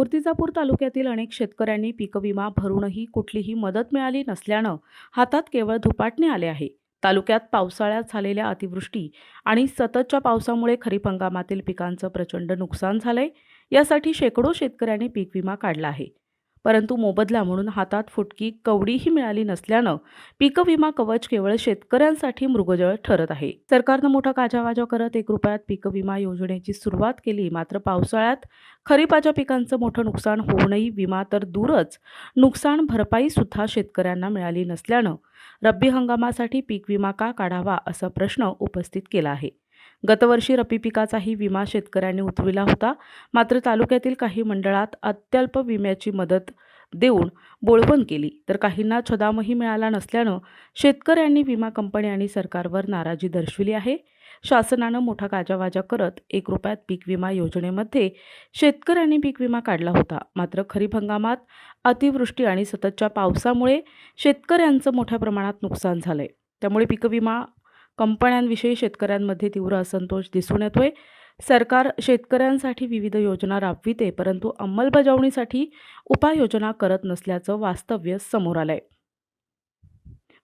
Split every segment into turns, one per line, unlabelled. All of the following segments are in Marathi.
मूर्तिजापूर तालुक्यातील अनेक शेतकऱ्यांनी पीक विमा भरूनही कुठलीही मदत मिळाली नसल्यानं हातात केवळ धुपाटणे आले आहे. तालुक्यात पावसाळ्यात झालेल्या अतिवृष्टी आणि सततच्या पावसामुळे खरीप हंगामातील पिकांचं प्रचंड नुकसान झालंय. यासाठी शेकडो शेतकऱ्यांनी पीक विमा काढला आहे. परंतु मोबदला म्हणून हातात फुटकी कवडीही मिळाली नसल्यानं पीक विमा कवच केवळ शेतकऱ्यांसाठी मृगजळ ठरत आहे. सरकारनं मोठा काजावाजा करत एक रुपयात पीक विमा योजनेची सुरुवात केली. मात्र पावसाळ्यात खरीपाच्या पिकांचं मोठं नुकसान होऊनही विमा तर दूरच नुकसान भरपाई सुद्धा शेतकऱ्यांना मिळाली नसल्यानं रब्बी हंगामासाठी पीक विमा का काढावा असा प्रश्न उपस्थित केला आहे. गतवर्षी रब्बी पिकाचाही विमा शेतकऱ्यांनी उतरविला होता. मात्र तालुक्यातील काही मंडळात अत्यल्प विम्याची मदत देऊन बोळवण केली. तर काहींना छदामही मिळाला नसल्यानं शेतकऱ्यांनी विमा कंपनी आणि सरकारवर नाराजी दर्शविली आहे. शासनानं मोठा गाजावाजा करत एक रुपयात पीक विमा योजनेमध्ये शेतकऱ्यांनी पीक विमा काढला होता. मात्र खरीप हंगामात अतिवृष्टी आणि सततच्या पावसामुळे शेतकऱ्यांचं मोठ्या प्रमाणात नुकसान झालंय. त्यामुळे पीक विमा कंपन्यांविषयी शेतकऱ्यांमध्ये तीव्र असंतोष दिसून येतोय. सरकार शेतकऱ्यांसाठी विविध योजना राबविते परंतु अंमलबजावणीसाठी उपाययोजना करत नसल्याचं वास्तव्य समोर आलं आहे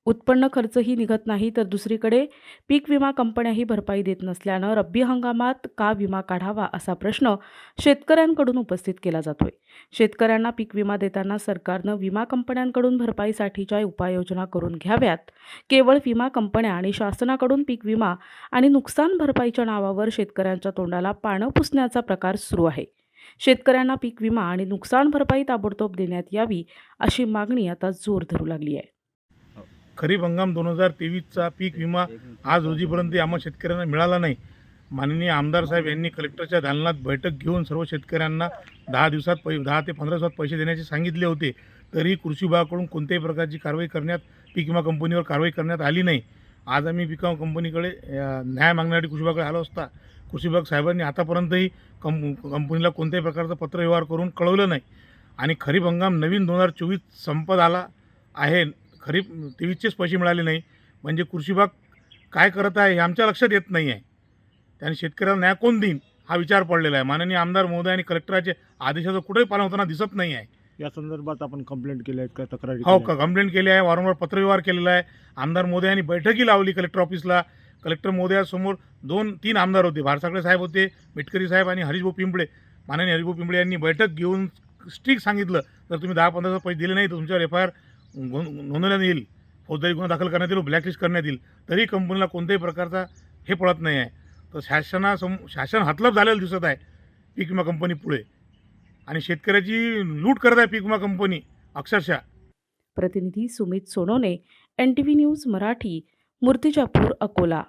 उत्पन्न खर्चही निघत नाही तर दुसरीकडे पीक विमा कंपन्याही भरपाई देत नसल्यानं रब्बी हंगामात का विमा काढावा असा प्रश्न शेतकऱ्यांकडून उपस्थित केला जातोय. शेतकऱ्यांना पीक विमा देताना सरकारनं विमा कंपन्यांकडून भरपाईसाठीच्या उपाययोजना करून घ्याव्यात. केवळ विमा कंपन्या आणि शासनाकडून पीक विमा आणि नुकसान भरपाईच्या नावावर शेतकऱ्यांच्या तोंडाला पानं पुसण्याचा प्रकार सुरू आहे. शेतकऱ्यांना पीक विमा आणि नुकसान भरपाई ताबडतोब देण्यात यावी अशी मागणी आता जोर धरू लागली आहे.
खरीप हंगाम दोन हजार तेवीसचा पीक विमा आज रोजीपर्यंत आम्हा शेतकऱ्यांना मिळाला नाही. माननीय आमदार साहेब यांनी कलेक्टरच्या दालनात बैठक घेऊन सर्व शेतकऱ्यांना दहा दिवसात पै दहा ते पंधरा दिवसात पैसे देण्याचे सांगितले होते. तरी कृषी विभागाकडून कोणत्याही प्रकारची कारवाई करण्यात पीक विमा कंपनीवर कारवाई करण्यात आली नाही. आज आम्ही पीक विमा कंपनीकडे न्याय मागण्यासाठी कृषी विभागाकडे आलो असता कृषी विभाग साहेबांनी आतापर्यंतही कंप कंपनीला कोणत्याही प्रकारचा पत्रव्यवहार करून कळवलं नाही. आणि खरीप हंगाम नवीन दोन हजार चोवीस संपत आला आहे. खरीप तेवीसचेच पैसे मिळाले नाही. म्हणजे कृषी विभाग काय करत आहे हे आमच्या लक्षात येत नाही आहे. त्याने शेतकऱ्याला न्याय कोण देईन? हा विचार पडलेला आहे. माननीय आमदार महोदय आणि कलेक्टराचे आदेशाचं कुठेही पालन होताना दिसत नाही आहे.
या संदर्भात आपण कंप्लेंट केल्या आहेत का? तक्रारी
हो का कंप्लेंट केली आहे. वारंवार पत्रव्यवहार केलेला आहे. आमदार महोदयांनी बैठकी लावली कलेक्टर ऑफिसला. कलेक्टर महोदयासमोर दोन तीन आमदार होते. भारसाकडे साहेब होते मिटकरी साहेब आणि हरीशभाऊ पिंपळे. माननीय हरीशभाऊ पिंपळे यांनी बैठक घेऊन स्ट्रिक सांगितलं. जर तुम्ही दहा पंधरा पैसे दिले नाही तर तुमच्यावर एफ आय आर नोंदवण्यात येईल. फौजदारी गुन्हा दाखल करण्यात येईल ब्लॅकलिस्ट करण्यात येईल. तरी कंपनीला कोणत्याही प्रकारचा हे पळत नाही आहे. तर शासनासम शासन हतलप झालेलं दिसत आहे पीक विमा कंपनी पुढे. आणि शेतकऱ्याची लूट करत आहे पीक विमा कंपनी अक्षरशः.
प्रतिनिधी Sumit Sonone N T V news Marathi Murtijapur Akola.